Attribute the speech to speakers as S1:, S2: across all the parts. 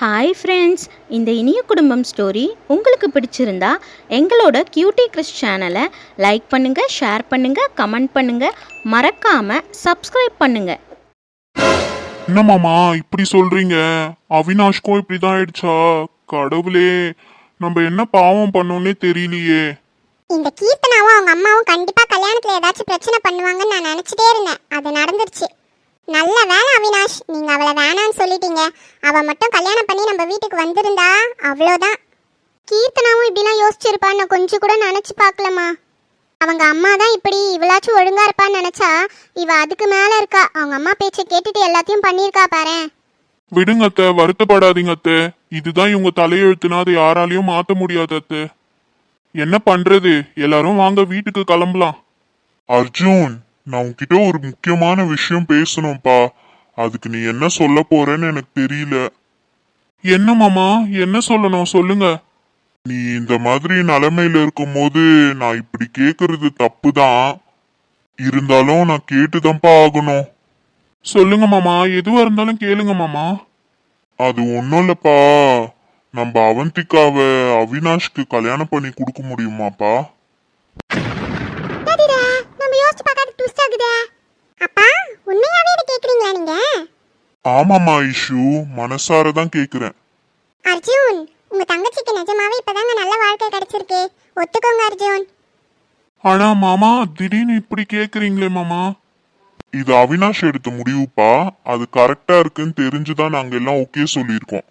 S1: Hi friends இந்த இனிய குடும்பம் ஸ்டோரி உங்களுக்கு பிடிச்சிருந்தா எங்களோட கியூட்டி கிறிஸ் சேனலை லைக் பண்ணுங்கள் ஷேர் பண்ணுங்கள் கமெண்ட் பண்ணுங்கள் மறக்காமல் சப்ஸ்கிரைப் பண்ணுங்கள்
S2: என்ன மாமா இப்படி சொல்றீங்க? அவினாஷ்க்கும் இப்படிதான் ஆயிடுச்சா? கடவுளே நம்ம என்ன பாவம் பண்ணோன்னே தெரியலையே.
S3: இந்த கீர்த்தனாவும் அவங்க அம்மாவும் கண்டிப்பா கல்யாணத்துல ஏதாச்சும் பிரச்சனை பண்ணுவாங்கன்னு நான் நினைச்சிட்டே இருந்தேன். அது நடந்துருச்சு. நல்ல வேலை அவினாஷ்? நீங்க அவளை வேணான்னு சொல்லிட்டீங்க. அவ மட்டும் கல்யாணம் பண்ணி நம்ம வீட்டுக்கு வந்திருந்தா அவ்வளோதான். கீர்த்தனாவும் இப்படிலாம் யோசிச்சிருப்பான்னு கொஞ்சம் கூட நினைச்சு பார்க்கலம்மா. அவங்க அம்மா தான் இப்படி இவளாச்சும் ஒழுங்கா இருப்பான்னு நினைச்சா இவ அதுக்கு மேல இருக்கா? அவங்க அம்மா பேச்சை கேட்டுட்டு எல்லாத்தையும் பண்ணியிருக்கா பாரேன்.
S2: விடுங்க அத்தை வருத்தப்படாதீங்க அத்தை. இதுதான் இவங்க தலையெழுத்துனா அதை யாராலையும் மாத்த முடியாது அத்தை. என்ன பண்றது? எல்லாரும் வாங்க வீட்டுக்கு கிளம்பலாம்.
S4: அர்ஜுன். நான் உன்கிட்ட ஒரு முக்கியமான விஷயம் பேசணும்ப்பா அதுக்கு நீ என்ன சொல்ல போறேன்னு எனக்கு தெரியல.
S2: என்ன மாமா? என்ன சொல்லணும்? சொல்லுங்க.
S4: நீ இந்த மாதிரி நிலைமையில இருக்கும்போது நான் இப்படி கேக்குறது தப்பு தான் இருந்தாலும் நான் கேட்டுதான்ப்பா ஆகணும்.
S2: சொல்லுங்க மாமா. எதுவா இருந்தாலும் கேளுங்க மாமா.
S4: அது ஒன்றும் இல்லப்பா. நம்ம அவந்திகாவை அவினாஷ்க்கு கல்யாணம் பண்ணி கொடுக்க முடியுமாப்பா?
S3: ஆகுதே அப்பா உண்மையாவே இதை கேக்குறீங்களா நீங்க?
S4: ஆமாம்மா இஷு. மனசார தான் கேக்குறேன்.
S3: அர்ஜுன் உங்க தங்கச்சிக்கு நிஜமாவே இப்பதாங்க நல்ல வாழ்க்கை கிடைச்சிருக்கு. ஒத்துக்கோங்க அர்ஜுன்.
S2: ஆனா மாமா திடீர்னு இப்படி கேக்குறீங்களே மாமா.
S4: இது அவினாஷ் எடுத்த முடிவுப்பா. அது கரெக்டா இருக்குன்னு தெரிஞ்சுதான் நாங்க எல்லாம் ஓகே சொல்லியிருக்கோம்.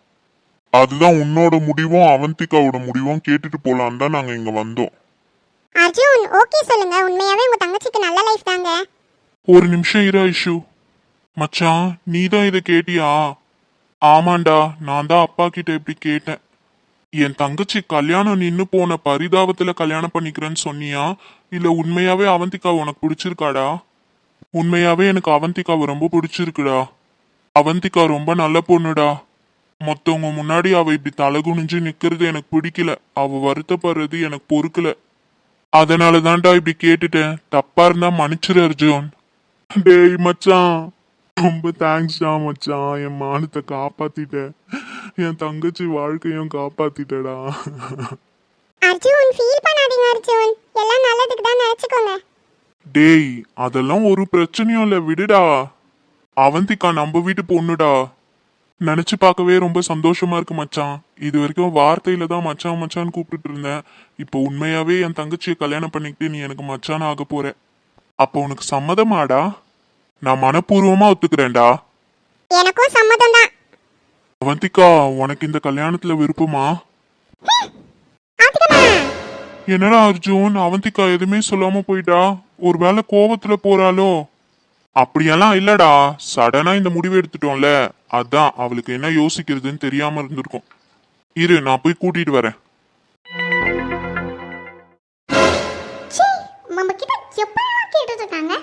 S4: அதுதான் உன்னோட முடிவும் அவந்திகாவோட முடிவும் கேட்டுட்டு போலான்னு தான் நாங்க இங்க வந்தோம்.
S3: அர்ஜுன் ஓகே சொல்லுங்க. உண்மையாவே உங்க தங்கச்சிக்கு நல்ல லைஃப் தாங்க.
S2: ஒரு நிமிஷம் இரு ஐஷு. மச்சான் நீ தான் இதை கேட்டியா? ஆமாண்டா நான் தான் அப்பா கிட்ட இப்படி கேட்டேன். என் தங்கச்சி கல்யாணம் நின்னு போன பரிதாபத்துல கல்யாணம் பண்ணிக்கிறேன்னு சொன்னியா? இல்ல உண்மையாவே அவந்திகா உனக்கு பிடிச்சிருக்காடா? உண்மையாவே எனக்கு அவந்திகாவை ரொம்ப பிடிச்சிருக்குடா. அவந்திகா ரொம்ப நல்ல பொண்ணுடா. மொத்தவங்க முன்னாடி அவ இப்படி தலகுனிஞ்சு நிக்கிறது எனக்கு பிடிக்கல. அவ வருத்தப்படுறது எனக்கு பொறுக்கல. அதனால தான்டா இப்படி கேட்டுட்டேன். தப்பா இருந்தா மன்னிச்சிரு அர்ஜுன். டேய் மச்சான். ரொம்ப தேங்க்ஸ்டா மச்சான். என் மானத்தை காப்பாத்திட்ட. என் தங்கச்சி வாழ்க்கையும் காப்பாத்திட்டடா.
S3: அர்ஜுன் ஃபீல் பண்ணாதீங்க அர்ஜுன். எல்லாம் நல்லதுக்கு தான் நினைச்சுக்கோங்க.
S2: டேய் அதெல்லாம் ஒரு பிரச்சனையும் இல்ல விடுடா. அவந்திகா நம்ம வீட்டு பொண்ணுடா. நினைச்சு பார்க்கவே ரொம்ப சந்தோஷமா இருக்கு மச்சான். இது வரைக்கும் வார்த்தையில தான் மச்சான் மச்சான் கூப்பிட்டுட்டு இருந்தேன். இப்போ உண்மையாவே என் தங்கச்சியை கல்யாணம் பண்ணிக்கிட்டு நீ எனக்கு மச்சான் ஆக போற. அப்போ உனக்கு சம்மதமாடா? நான் மனப்பூர்வமா ஒத்துக்கிறேன்டா.
S3: எனக்கும் சம்மதம் தான்
S2: அவந்திகா உனக்கு இந்த கல்யாணத்துல விருப்பமா? என்னடா அர்ஜுன் அவந்திகா எதுவுமே சொல்லாம போயிட்டா? ஒருவேளை கோவத்துல போறாளோ? அப்படியெல்லாம் இல்லடா. சடனா இந்த முடிவு எடுத்துட்டோம்ல. அதான் அவளுக்கு என்ன யோசிக்கிறதுன்னு தெரியாம இருந்திருக்கும். இரு நான் போய் கூட்டிட்டு வரேன்.
S3: எப்பெல்லாம் இருக்காங்க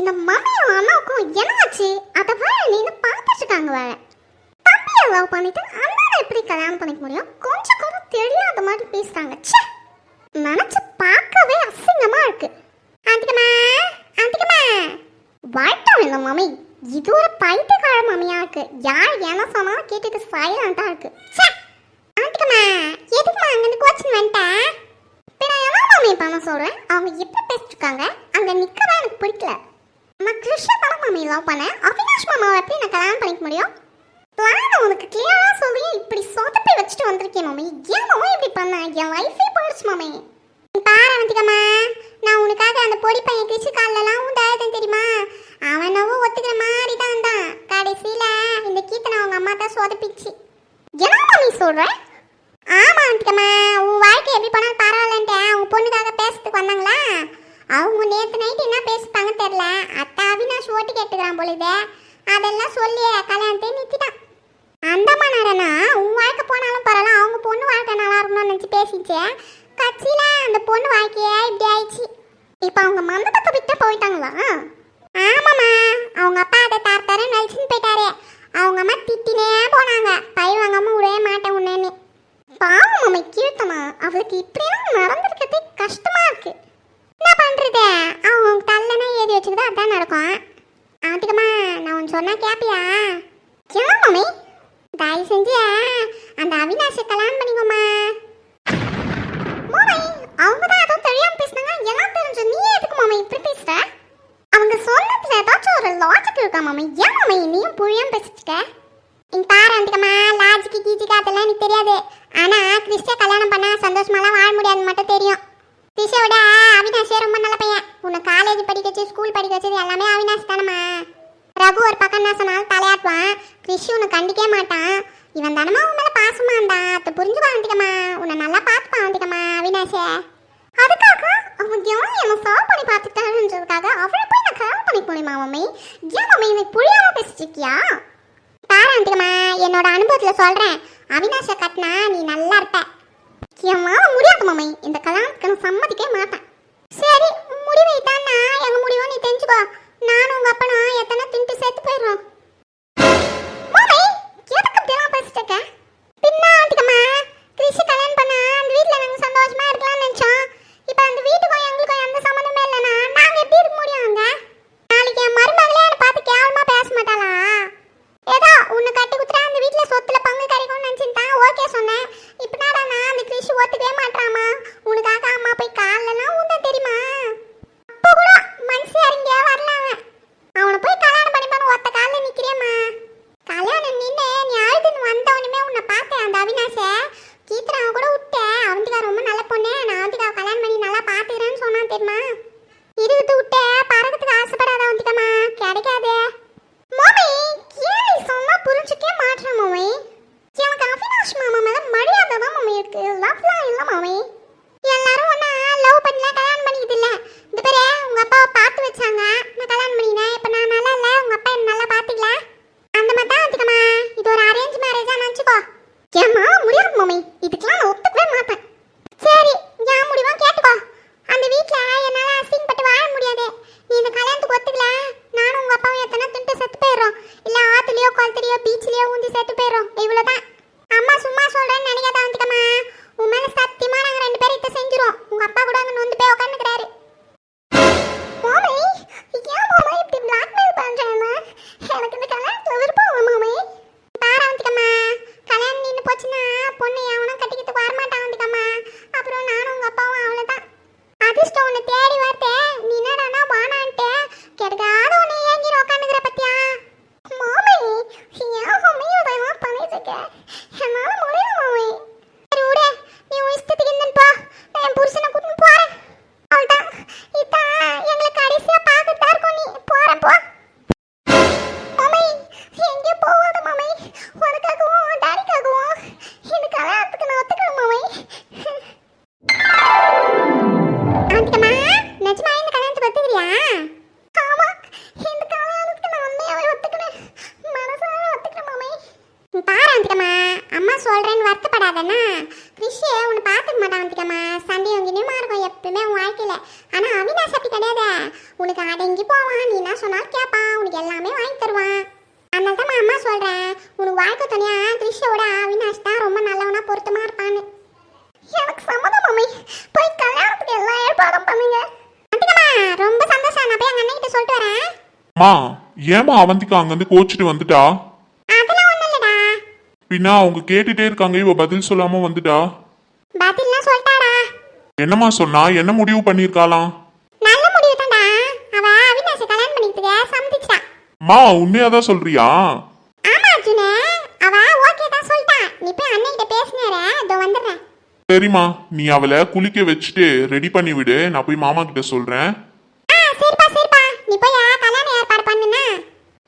S3: இந்த மம்மியும் அண்ணாவுக்கும் என்னாச்சு? அதை வர நீங்க பார்த்துட்டு இருக்காங்க வேற. தம்பியை லவ் பண்ணிட்டு அண்ணனை எப்படி கல்யாணம் பண்ணிக்க முடியும்? கொஞ்சம் கூட தெரியாத மாதிரி பேசுறாங்க. சே நினைச்சு பார்க்கவே அசிங்கமா இருக்கு ஆண்டிகமா ஆண்டிகமா வரட்டும் இந்த மம்மி இது ஒரு பைத்தியக்கார மம்மியா இருக்கு யார் என்ன சொன்னாலும் கேட்டுட்டு சைலண்டா இருக்கு ச்சே ஆண்டிகமா எதுக்குமா அங்க கோச்சிங் வந்துட்டேன் பின்ன என்ன மாமி பண்ண சொல்றேன் அவங்க எப்படி பேசிட்டு இருக்காங்க அங்க நிக்கவே எனக்கு பிடிக்கல நான் கிருஷ்ண தான் மாமி லவ் பண்ணேன். அவினாஷ் மாமாவை எப்படி நான் கல்யாணம் பண்ணிக்க முடியும்? பிளான் உனக்கு கிளியராக சொல்லி இப்படி சொதப்பி வச்சுட்டு வந்திருக்கேன் மாமி. ஏன் மாமா இப்படி பண்ண? என் லைஃபே போயிடுச்சு மாமி. நீ பாரு அவந்திகம்மா நான் உனக்காக அந்த பொடி பையன் கிருஷி காலெல்லாம் உண்டாயிருந்தேன் தெரியுமா? அவனவோ ஒத்துக்கிற மாதிரி தான் இருந்தான். கடைசியில் இந்த கீர்த்தனை அவங்க அம்மா தான் சொதப்பிச்சு. என்ன மாமி சொல்கிறேன் ஆமா ஆண்டிக்கம்மா உன் வாழ்க்கை எப்படி போனாலும் பரவாயில்லன்ட்டு அவங்க பொண்ணுக்காக பேசுறதுக்கு வந்தாங்களா? அவங்க நேற்று நைட்டு என்ன பேசிப்பாங்க தெரில அத்தா அவினாஷ் ஓட்டு கேட்டுக்கிறான் பொழுது. அதெல்லாம் சொல்லி கல்யாணத்தை நிறுத்திட்டான். அந்த மன்னரனா உன் வாழ்க்கை போனாலும் பரவாயில்ல அவங்க பொண்ணு வாழ்க்கை நல்லா இருக்கணும்னு நினச்சி பேசிச்சு. கட்சியில் அந்த பொண்ணு வாழ்க்கையே இப்படி ஆயிடுச்சு. இப்போ அவங்க மந்தபத்தை விட்டு போயிட்டாங்களா? ஆமாம்மா. அவங்க அப்பா அதை தார் தரேன் நடிச்சுன்னு போயிட்டாரு. அவங்க அம்மா திட்டினே போனாங்க. பை வாங்காமல் விடவே மாட்டேன் உன்னேன்னு. பாவம் அம்மா கீழ்த்தமா அவளுக்கு இப்படியெல்லாம் நடந்திருக்கிறது கஷ்டமாக இருக்குது என்ன பண்ணுறது அவன் அவங்க தள்ளனா ஏறி வச்சுக்கிட்டா அதான் நடக்கும். ஆத்திக்கம்மா நான் ஒன்று சொன்னால் கேப்பியா? ஏன் மம்மி தயவு செஞ்சு அந்த அவினாஷை கல்யாணம் பண்ணிக்கோமா மம்மி அவங்க தான் ஏதோ தெரியாம பேசுனாங்க. எல்லாம் தெரிஞ்சு நீ எதுக்கு மாமா இப்படி பேசுகிற அவங்க சொன்னதில் ஏதாச்சும் ஒரு லாஜிக் இருக்கா மாமா? ஏன் மாமா நீயும் புரியாம பேசிட்டு இங்க பாரு அந்திக்கம்மா லாஜிக்கு கீஜிக்கு அதெல்லாம் எனக்கு தெரியாது. ஆனால் கிறிஸ்டிய கல்யாணம் பண்ணால் சந்தோஷமாலாம் வாழ முடியாதுன்னு மட்டும் தெரியும். கிறிஸ்டியோட அவினாஷே ரொம்ப நல்ல பையன். உன்னை காலேஜ் படிக்க வச்சு ஸ்கூல் படிக்க வச்சது எல்லாமே அவினாஷ் தானம்மா. ரகு ஒரு பக்கம் என்ன சொன்னாலும் தலையாட்டுவான். கிறிஷ் உன்னை கண்டிக்கவே மாட்டான். இவன் தானமா உன் மேலே பாசமா இருந்தா. அதை புரிஞ்சு வந்துக்கம்மா உன்னை நல்லா பார்த்து வந்துக்கம்மா அவினாஷே அதுக்காக அவன் ஏன் என்ன சால்வ் பண்ணி பார்த்துட்டான்றதுக்காக அவளை போய் நான் கல்யாணம் பண்ணி போனேமா மம்மி? ஏன் மம்மி எனக்கு புரியாமல் பேசிச்சிருக்கியா இருக்கியா என்னோட அனுபவத்தில் சொல்கிறேன் அவினாஷை கட்டினா நீ நல்லா இருப்ப. என் மாமா முடியாது மம்மி இந்த கல்யாணத்துக்கு நான் சம்மதிக்கவே மாட்டேன் சரி முடிவை தானா எங்க முடிவோ நீ தெரிஞ்சுக்கோ நானும் உங்க அப்பனும் எத்தனை தின்ட்டு சேர்த்து போயிடுறோம் மம்மி எதுக்கு இப்படிலாம் பேசிட்டு இருக்க பின்ன ஆண்டிக்கம்மா கிறிஷி கல்யாணம் பண்ணா அந்த வீட்ல நாங்க சந்தோஷமா இருக்கலாம்னு நினைச்சோம் இப்போ அந்த வீட்டுக்கும் எங்களுக்கும் எந்த சம்மந்தமே இல்லைன்னா நாங்க எப்படி இருக்க முடியும் அங்க நாளைக்கு என் மருமகளே என்னை பார்த்து கேவலமா பேச மாட்டாளா ஏதோ உன்னை கட்டி குத்துறா அந்த வீட்ல சொத்துல பங்கு கிடைக்கும்னு நினைச்சிருந்தா ஓகே சொன்னேன் இப்போ நான் அந்த கிறிஷி ஒத்துக்கவே மாட்டாமா உனக்காக அம்மா போய் காலெல்லாம் ஊந்த தெரியுமா அப்போ கூட மனசு இறங்கியே வரல அவன் அவனை போய் கல்யாணம் பண்ணிப்பான்னு ஒத்த காலில் நிற்கிறேம்மா கல்யாணம் நின்று நீ அழுதுன்னு வந்தவனுமே உன்னை பார்த்தேன் அந்த அவினாஷை கீர்த்தனாவை கூட விட்டேன் அவந்திகா ரொம்ப நல்ல பொண்ணு நான் அவந்திகாவை கல்யாணம் பண்ணி நல்லா பார்த்துக்கிறேன்னு சொன்னான் தெரியுமா இருக்குது விட்டு பறக்கிறதுக்கு ஆசைப்படாத அவந்திகம்மா கிடைக்காதே மாமி ஏன் நீ சொன்னா புரிஞ்சுக்கவே மாட்டேன் மாமி எனக்கு அவினாஷ் மாமா மேல மரியாதை தான் மாமி இருக்கு லவ்லாம் இல்லை மாமி எல்லாரும் ஒன்னா லவ் பண்ணல கல்யாணம் பண்ணிக்கிது இல்ல இந்த பேரு உங்க அப்பாவை பார்த்து வச்சாங்க நான் கல்யாணம் பண்ணினேன் இப்போ நான் நல்லா இல்ல உங்க அப்பா என்ன நல்லா பாத்துக்கல அந்த மாதிரி தான் வச்சுக்கமா இது ஒரு அரேஞ்ச் மேரேஜா நினச்சிக்கோ ஏம்மா முடியாது மாமி இதுக்கெல்லாம் நான் ஒத்துக்கவே மாட்டேன் சரி என் முடிவா கேட்டுக்கோ அந்த வீட்ல என்னால அசிங்கப்பட்டு வாழ முடியாது நீ இந்த கல்யாணத்துக்கு ஒத்துக்கல நானும் உங்க அப்பாவும் எத்தனை திண்டு செத்து போயிடுறோம் இல்ல ஆத்துலயோ பீச்லயோ ஊந்தி செத்து போயிடும் இவ்வளவுதான். அம்மா சும்மா சொல்றேன்னு நினைக்காத வந்துக்கம்மா உன் மேல சத்தியமா நாங்க ரெண்டு பேரும் இதை செஞ்சிரும் உங்க அப்பா கூட அங்க நொந்து போய் உட்காந்துக்கிறாரு மாமி ஏன் மாமா இப்படி பிளாக்மெயில் எனக்கு இந்த கல்யாணத்துல விருப்பம் இல்லை மாமி. பாரு வந்துக்கம்மா கல்யாணம் நின்று போச்சுன்னா பொண்ணு எவனும் கட்டிக்கிட்டு வரமாட்டான் வந்துக்கம்மா அப்புறம் நானும் உங்க அப்பாவும் அவ்வளவுதான். அதிர்ஷ்டம் உன்னை தேடி வர அம்மா சொல்றேன்னு வருத்தப்படாதண்ணா. கிறிஷ் உன்னை பார்த்துக்க மாட்டான் ஆண்டிக்கம்மா சண்டை அங்கேயுமா இருக்கும் எப்பவுமே உன் வாழ்க்கையில். ஆனா அவினாஷ் அப்படி கிடையாது. உனக்கு அடங்கி போவான் நீ என்ன சொன்னாலும் கேட்பான் உனக்கு எல்லாமே வாங்கி தருவான். அதனால தான் அம்மா சொல்றேன் உனக்கு வாழ்க்கை துணையா கிறிஷோட அவினாஷ் தான் ரொம்ப நல்லவனா பொருத்தமா இருப்பான்னு. எனக்கு சம்மதம் மம்மி போய் கல்யாணத்துக்கு எல்லாம் ஏற்பாடும் பண்ணுங்க. ரொம்ப சந்தோஷம். நான் போய் எங்க அண்ணன் கிட்ட சொல்லிட்டு வரேன்.
S2: மா ஏமா அவந்திக்கா அங்கிருந்து கோச்சிட்டு வந்துட்டா?
S3: அதெல்லாம் ஒண்ணும் இல்லடா.
S2: பின்ன அவங்க கேட்டுட்டே இருக்காங்க இவ பதில் சொல்லாம வந்துட்டா?
S3: பதில்லாம் சொல்லிட்டாடா.
S2: என்னம்மா சொன்னா? என்ன முடிவு பண்ணிருக்காளாம்
S3: நல்ல முடிவு தான்டா. அவ அவினாஷை கல்யாணம் பண்ணிக்கிறதுக்கு சம்மதிச்சிட்டா.
S2: மா உண்மையாதான் சொல்றியா?
S3: ஆமா அர்ஜுனே. அவ ஓகே தான் சொல்லிட்டா. நீ போய் அண்ணன் கிட்ட பேசினாரே இதோ வந்துடுறேன்.
S2: சரிம்மா நீ அவளை குளிக்க வச்சுட்டு ரெடி பண்ணி விடு நான் போய் மாமா கிட்ட சொல்றேன்.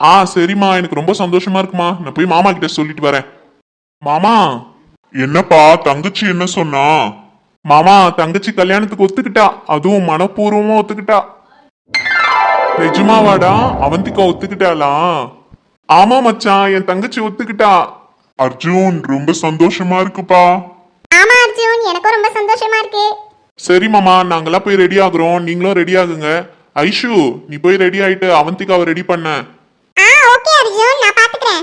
S2: ஆ சரிம்மா எனக்கு ரொம்ப சந்தோஷமா இருக்குமா. நான் போய் மாமா கிட்ட சொல்லிட்டு வரேன். மாமா
S4: என்னப்பா தங்கச்சி என்ன சொன்னா?
S2: மாமா தங்கச்சி கல்யாணத்துக்கு ஒத்துக்கிட்டா அதுவும் மனப்பூர்வமா ஒத்துக்கிட்டா? நிஜமாவாடா அவந்திக்கா ஒத்துக்கிட்டாளா? ஆமா மச்சான் என் தங்கச்சி ஒத்துக்கிட்டா.
S4: அர்ஜுன் ரொம்ப சந்தோஷமா இருக்குப்பா.
S3: ஆமா அர்ஜுன். எனக்கும் ரொம்ப சந்தோஷமா இருக்கு.
S2: சரி மாமா. நாங்கெல்லாம் போய் ரெடி ஆகுறோம். நீங்களும் ரெடி ஆகுங்க. ஐஷு நீ போய் ரெடி ஆயிட்டு அவந்திகாவை ரெடி பண்ண.
S3: ஆ ஓகே அர்ஜுன். நான் பாத்துக்கிறேன்.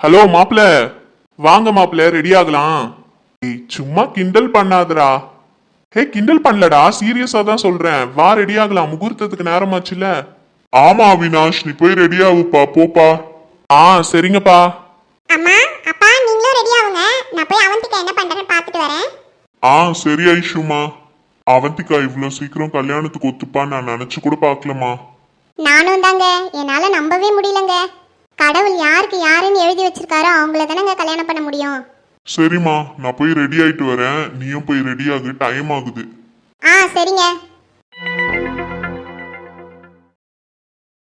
S2: ஹலோ மாப்பிள. வாங்க மாப்பிள. ரெடி ஆகலாம். ஏய், சும்மா கிண்டல் பண்ணாதடா. ஹே கிண்டல் பண்ணலடா. சீரியஸா தான் சொல்றேன். வா ரெடி ஆகலாம். முகூர்த்தத்துக்கு நேரமாச்சுல.
S4: ஆமா அவினாஷ். நீ போய் ரெடி ஆகுப்பா போப்பா
S2: ஆ சரிங்கப்பா
S3: அம்மா அப்பா நீ நான் போய் அவந்திகா என்ன பண்றேன்னு பார்த்துட்டு வரேன்
S2: ஆ சரி ஐஷுமா. அவந்திகா இவ்வளோ சீக்கிரம் கல்யாணத்துக்கு ஒத்துப்பான்னு நான் நினைச்சு கூட பார்க்கலமா.
S3: நானும் தாங்க. என்னால நம்பவே முடியலங்க. கடவுள் யாருக்கு யாருன்னு எழுதி வச்சிருக்காரோ அவங்கள தானங்க கல்யாணம் பண்ண முடியும்.
S2: சரிம்மா நான் போய் ரெடி ஆயிட்டு வரேன். நீயும் போய் ரெடி ஆகு. டைம் ஆகுது.
S3: ஆ சரிங்க.